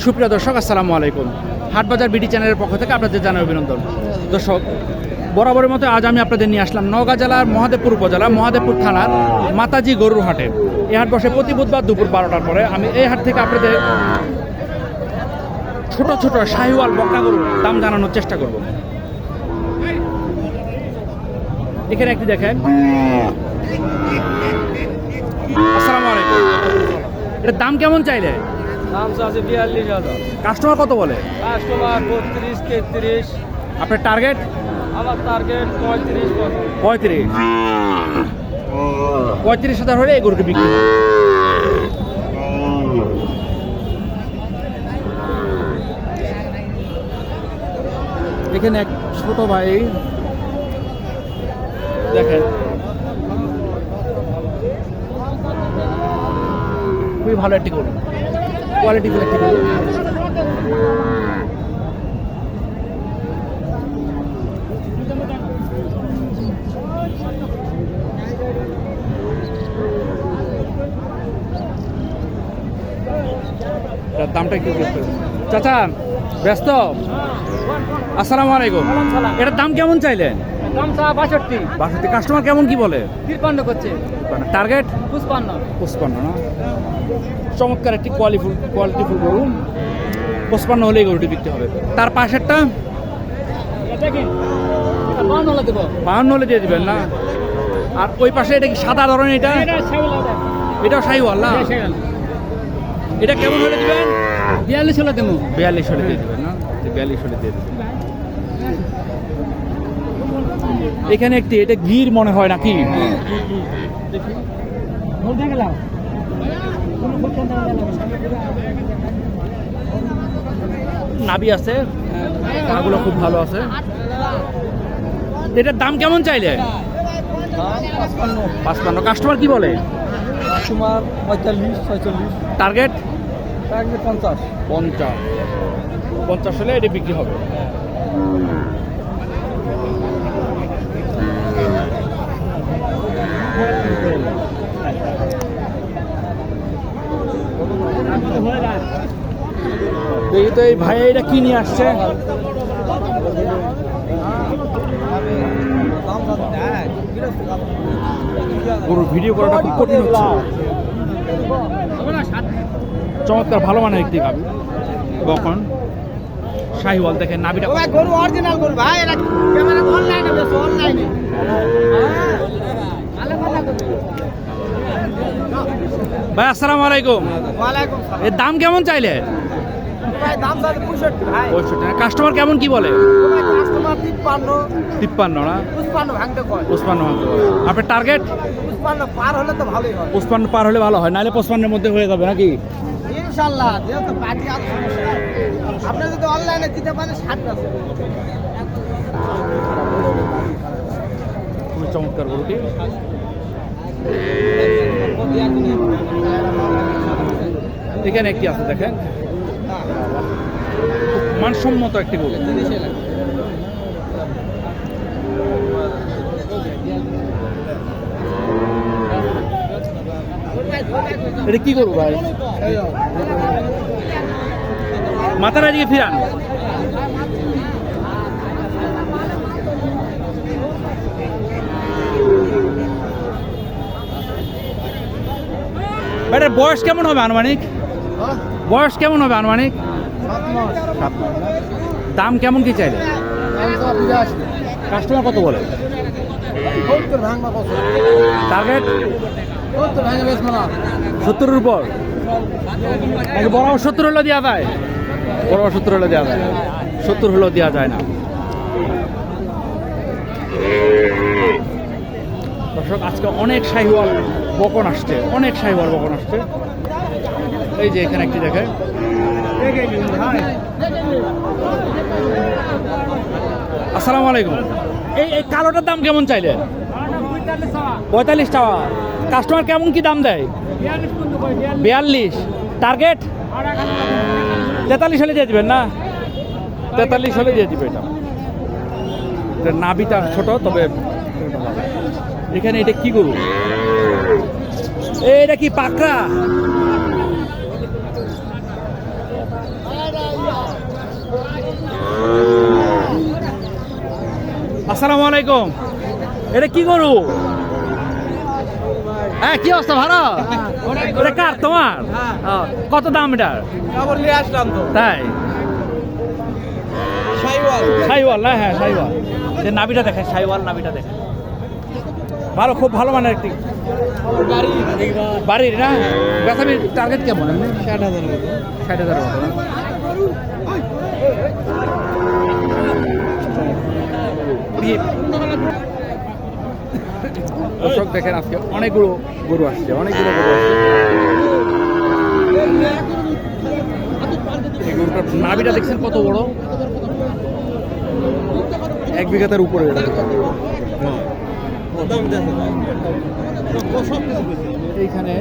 সুপ্রিয় দর্শক, আসসালামু আলাইকুম। হাটবাজার বিডি চ্যানেলের পক্ষ থেকে আপনাদের জানাই অভিনন্দন। দর্শক, বরাবরের মতো আজ আমি আপনাদের নিয়ে আসলাম নওগাঁ জেলার মহাদেবপুর উপজেলা, মহাদেবপুর থানার মাতাজি গরুর হাটে। এই হাট বসে প্রতি বুধবার দুপুর বারোটার পরে আমি এই হাট থেকে আপনাদের ছোট ছোট শাহিওয়াল বকনা গরুর দাম জানানোর চেষ্টা করব। এখানে একটি দেখেন। আসসালামু আলাইকুম। এটার দাম কেমন চাইলে? দাম আছে বিয়াল্লিশ হাজার। কাস্টমার কত বলে? কাস্টমার বত্রিশ তেত্রিশ। আপনার টার্গেট আমার টার্গেট পঁয়ত্রিশ পঁয়ত্রিশ। পঁয়ত্রিশ হাজার হলে এই গরুটি বিক্রি। এখানে এক ছোট ভাই দেখেন। খুবই ভালো একটি গরু। কোয়ালিটি ফুল একটি গরু দামটা একটু চাচা ব্যস্ত? আসসালামু আলাইকুম। এটার দাম কেমন চাইলেন? বাষট্টি। কাস্টমার কেমন কি বলে? তিরপান্ন করছে। টার্গেট? পুষ্পান্ন। পঁচপান্ন না? চমৎকার একটি কোয়ালিফুল কোয়ালিটিফুল গরু। পঁচপান্ন হলেই গরুটি বিক্রি হবে। তার পাশেরটা? বাহান্ন হলে দিয়ে দিবেন না? আর ওই পাশে এটা কি সাদা ধরনের এটা? এটাও শাহিওয়াল না? এটা কেমন হলে দিবেন? বিয়াল্লিশ হলে দেবো। বিয়াল্লিশ হলে দিয়ে দিবেন না? বিয়াল্লিশ হলে দিয়ে দিবেন। এখানে একটি এটা গির মনে হয় নাকি? নাবি আছে পাগুলো খুব ভালো আছে। এটার দাম কেমন চাইলে? পাঁচপান্ন। কাস্টমার কি বলে? তোমার পঁয়তাল্লিশ ছয়চল্লিশ। টার্গেট? টার্গেট পঞ্চাশ। পঞ্চাশ। পঞ্চাশ হলে এটা বিক্রি হবে। এই তো এই ভাই এটা কি নিয়ে আসছে? গরুর ভিডিও করাটা খুব কঠিন হচ্ছে। চমৎকার ভালো মানের একটি গাবি। কখন শাহিওয়াল দেখেন নাবিটা গরু অরিজিনাল গরু ভাই এটা ক্যামেরা অনলাইনে অনলাইনে ভাই আসসালামু আলাইকুম। এর দাম কেমন চাইলে? কাস্টমার কেমন কি বলে? তিপ্পান্ন। না? পুষ্পান্ন। আপনার টার্গেট পুষ্পান্ন পার হলে তো ভালোই হয়। পার হলে ভালো হয় নাহলে পুষ্পান্নের মধ্যে হয়ে যাবে নাকি? ইনশাল্লাহ যেহেতু পার্টি আছে আপনি যদি অনলাইনে দিতে পারেন ষাট আছে খুবই চমৎকার গরুটি। এখানে একটি আছে দেখেন। মানসম্মত একটি গরু এটা কি করব ভাই? মাথার এদিকে ফিরান। এটার বয়স কেমন হবে আনুমানিক? বয়স কেমন হবে আনুমানিক? দাম কেমন কি চাইলে? কাস্টমার কত বলে? টার্গেট সত্তরের উপর? বড় সত্তর হলেও দেওয়া যায়? বড় সত্তর হলেও দেওয়া যায়। সত্তর হলেও দেওয়া যায় না। দর্শক, আজকে অনেক শাহিওয়াল বকন আসছে, অনেক শাহিওয়াল বকন আসছে। এই যে এখানে একটি দেখে আসসালামু আলাইকুম। এই এই কালোটার দাম কেমন চাইলে পঁয়তাল্লিশ টাকা। কাস্টমার কেমন কি দাম দেয়? বিয়াল্লিশ। টার্গেট? তেতাল্লিশ হলে দিয়ে দিবেন না? তেতাল্লিশ হলে দিয়ে দিবে এটা নাবিটা ছোট, তবে এখানে এটা কি করব এটা কি পাকড়া? আসসালামু আলাইকুম। এটা কি গরু? হ্যাঁ কি অবস্থা ভালো? কার তোমার? কত দাম এটার আসলাম তো। তাই? সাইওয়াল। সাইওয়াল হ্যাঁ হ্যাঁ সাইওয়াল। নাবিটা দেখে সাইওয়াল নাবিটা দেখে ভালো, খুব ভালো মানের একটি বাড়ির না? বেচাবির টার্গেট কেমন? ষাট হাজার ষাট হাজার দর্শক, দেখেন আজকে অনেকগুলো গরু আসছে, অনেকগুলো গরু আসছে। এই গরুটার নাভিটা দেখছেন কত বড়? এক বিঘাতের উপরে। এইখানে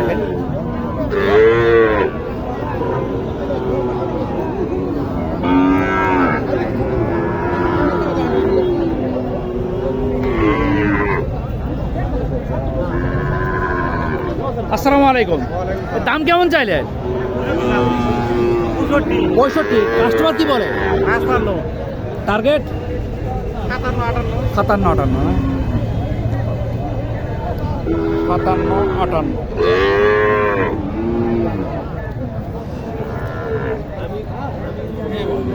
দেখেন। আসসালামু আলাইকুম। দাম কেমন চাইলেন? পঁয়ষট্টি। কাস্টমার কি বলে? টার্গেট সাতান্ন আটান্ন? সাতান্ন আটান্ন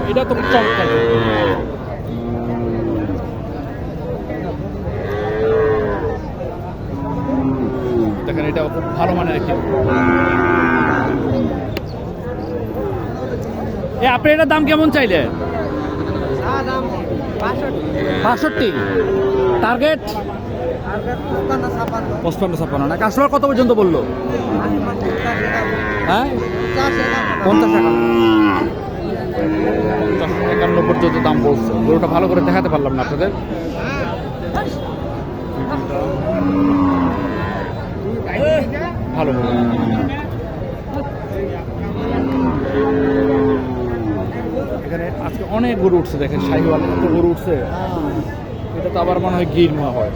এটা তো চমৎকার। দেখেন এটা খুব ভালো মানের একটি এ আপনি এটার দাম কেমন চাইলে? বাষট্টি। টার্গেট পঁচপান্ন, ছাপ্পান্ন। না কাস্টমার কত পর্যন্ত বলল? হ্যাঁ? পঞ্চাশ একান্ন পর্যন্ত দাম বলছে। গরুটা ভালো করে দেখাতে পারলাম না আপনাদের। ভালো গরু। এখানে আজকে অনেক গরু উঠছে দেখেন, শাহিওয়াল এত গরু উঠছে। এটা তো আবার মনে হয় গির মোয়া হয়।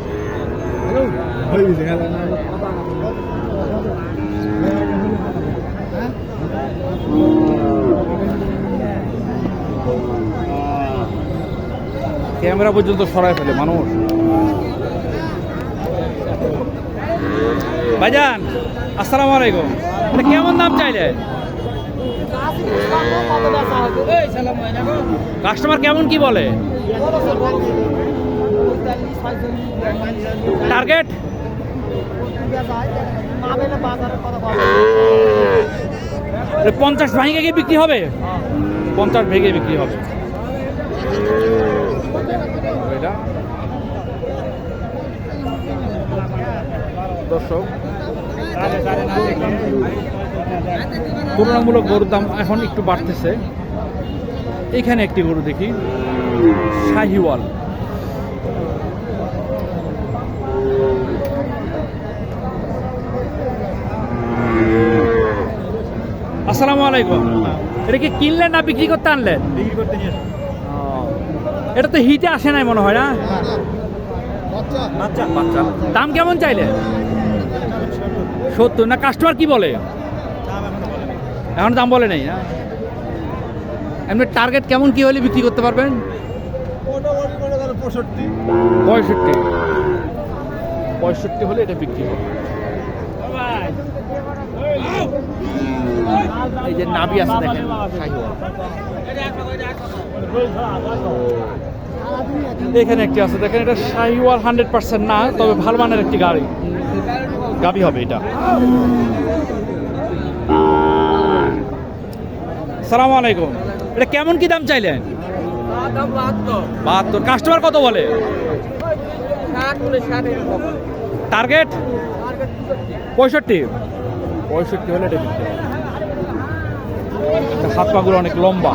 ক্যামেরা পর্যন্ত সরাই ফেলে মানুষ। ভাইজান, আসসালামু আলাইকুম। কেমন দাম চাইলে কাস্টমার কেমন কি বলে? টার্গেট পঞ্চাশ ভেঙে গিয়ে বিক্রি হবে? পঞ্চাশ ভেঙে বিক্রি হবে। দর্শক তুলনামূলক গরুর দাম এখন একটু বাড়তেছে। এখানে একটি গরু দেখি শাহিওয়াল। আসসালামু আলাইকুম। এটা কি কিনলেন না বিক্রি করতে আনলেন? ও, এটা তো হিটে আসে নাই মনে হয় না? বাচ্চা। দাম কেমন চাইলে সত্তর না কাস্টমার কি বলে? এখন দাম বলে নেই, না? এমনি টার্গেট কেমন কি হলে বিক্রি করতে পারবেন? পঁয়ষট্টি। পঁয়ষট্টি হলে এটা বিক্রি এই যে নাবি আছে দেখেন এখানে একটি আছে, দেখেন, এটা শাহিওয়াল হান্ড্রেড পার্সেন্ট না, তবে ভালো মানের একটি গাড়ি। গাবি হবে এটা। সালাম আলাইকুম। এটা কেমন কি দাম চাইলেন? বাহাত্তর। কাস্টমার কত বলে? টার্গেট? পঁয়ষট্টি। পঁয়ষট্টি হলে হাত পাগুলো অনেক লম্বা।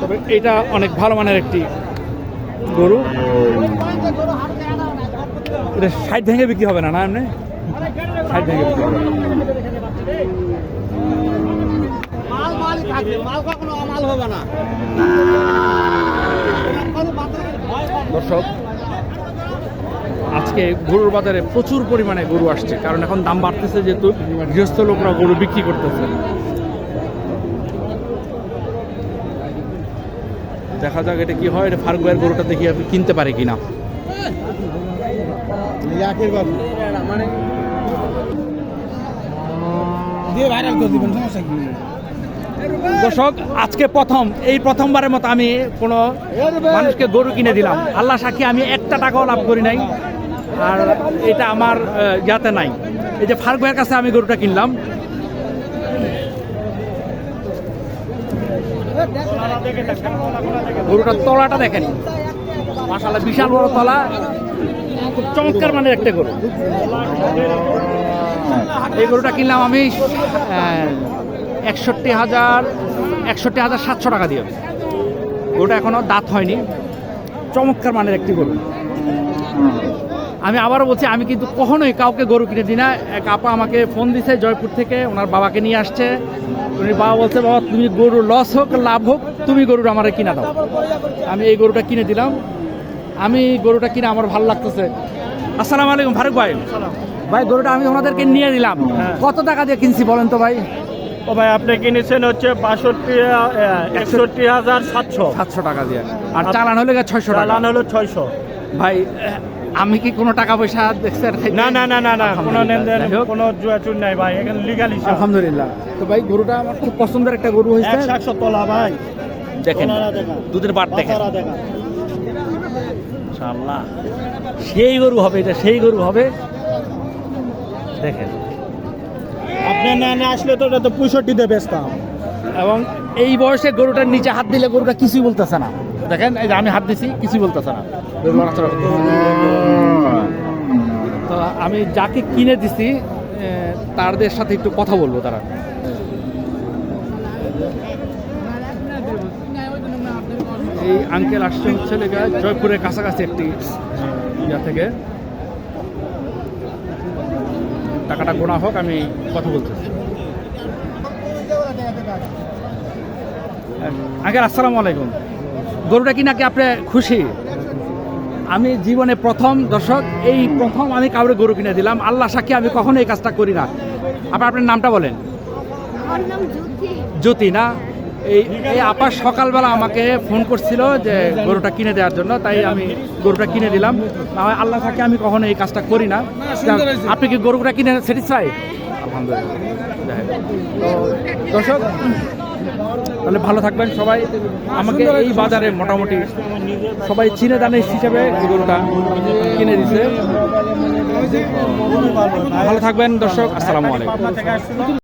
তবে এটা অনেক ভালো মানের একটি গরু। এটা ষাট ভেঙে বিক্রি হবে না না এমনি? ষাট ভেঙে বিক্রি মাল মালই থাকবে মাল কখনো অমাল হবে না। দর্শক আজকে গরুর বাজারে প্রচুর পরিমাণে গরু আসছে কারণ এখন দাম বাড়তেছে যেহেতু গৃহস্থ লোকরা গরু বিক্রি করতেছে। দেখা যাক এটা কি হয় এটা ফারুক ভাইয়ের গরুটা দেখি আপনি কিনতে পারে কিনা। দিয়ে ভাইরাল করে দিবেন, সমস্যা কি? দর্শক, আজকে প্রথম, এই প্রথমবারের মতো আমি কোনো মানুষকে গরু কিনে দিলাম। আল্লাহ সাক্ষী, আমি একটা টাকাও লাভ করি নাই। আর এটা আমার ইয়াতে নাই। এই যে ফারুক ভাইয়ের কাছে আমি গরুটা কিনলাম। গরুটার তলাটা দেখেন। মাসাল্লাহ বিশাল বড় তলা। খুব চমৎকার মানের একটা গরু। এই গরুটা কিনলাম আমি একষট্টি হাজার একষট্টি হাজার সাতশো টাকা দিয়ে। গরুটা এখনও দাঁত হয়নি। চমৎকার মানের একটি গরু। আমি আবারও বলছি, আমি কিন্তু কখনোই কাউকে গরু কিনে দিই না। এক আপা আমাকে ফোন দিছে জয়পুর থেকে, ওনার বাবাকে নিয়ে আসছে। উনি বাবা বলছে, বাবা, তুমি গরু লস হোক, লাভ হোক, তুমি গরুটা আমার কিনা দাও। আমি এই গরুটা কিনে দিলাম। আমি গরুটা কিনে আমার ভালো লাগতেছে। আসসালামু আলাইকুম, ফারুক ভাই। ভাই গরুটা আমি ওনাদেরকে নিয়ে দিলাম হ্যাঁ। কত টাকা দিয়ে কিনছি বলেন তো ভাই? ও ভাই আপনি কিনেছেন হচ্ছে বাষট্টি একষট্টি হাজার সাতশো। সাতশো টাকা দিয়ে। আর চালান হলে ছয়শো টাকা। চালান হলো ছয়শো। ভাই আমি কি কোনো টাকা পয়সা দেখছেন না না না না না কোনো। লেনদেন কোনো জুয়াচুর নাই ভাই এখানে লিগাল হিসাব আলহামদুলিল্লাহ। তো ভাই গরুটা আমার খুব পছন্দের একটা গরু হয়েছে। একশো তোলা ভাই। দেখেন দুধের বাট দেখেন। সেই গরু হবে এটা সেই গরু হবে। দেখেন। আপনার না না আসলে তো ওটা তো পঁয়ষট্টিতে বেচতাম এবং এই বয়সে গরুটার নিচে হাত দিলে গরুটা কিছুই বলতেছে না। দেখেন এই যে আমি হাত দিছি কিছুই বলতেছে না। তো আমি যাকে কিনে দিছি তাদের সাথে একটু কথা বলব তারা। এই আঙ্কেল আসছে হচ্ছে জয়পুরের কাছাকাছি একটি ইয়া থেকে। টাকাটা গোনা হোক আমি কথা বলতেছি। আগের আসসালামু আলাইকুম। গরুটা কি নাকি আপনি খুশি? আমি জীবনে প্রথম দর্শক এই প্রথম আমি কাউরে গরু কিনে দিলাম। আল্লাহ সাক্ষী আমি কখনো এই কাজটা করি না। আপনার আপনার নামটা বলেন। জ্যোতি না? এই এই আপা সকালবেলা আমাকে ফোন করছিল যে গরুটা কিনে দেওয়ার জন্য তাই আমি গরুটা কিনে দিলাম। আল্লাহ থাকে আমি কখনো এই কাজটা করি না। আপনি কি গরুটা কিনে স্যাটিসফাই? আলহামদুলিল্লাহ। তো দর্শক তাহলে ভালো থাকবেন সবাই। আমাকে এই বাজারে মোটামুটি সবাই চিনে দানে হিসেবে গরুটা কিনে দিছে। ভালো থাকবেন দর্শক আসসালামু আলাইকুম।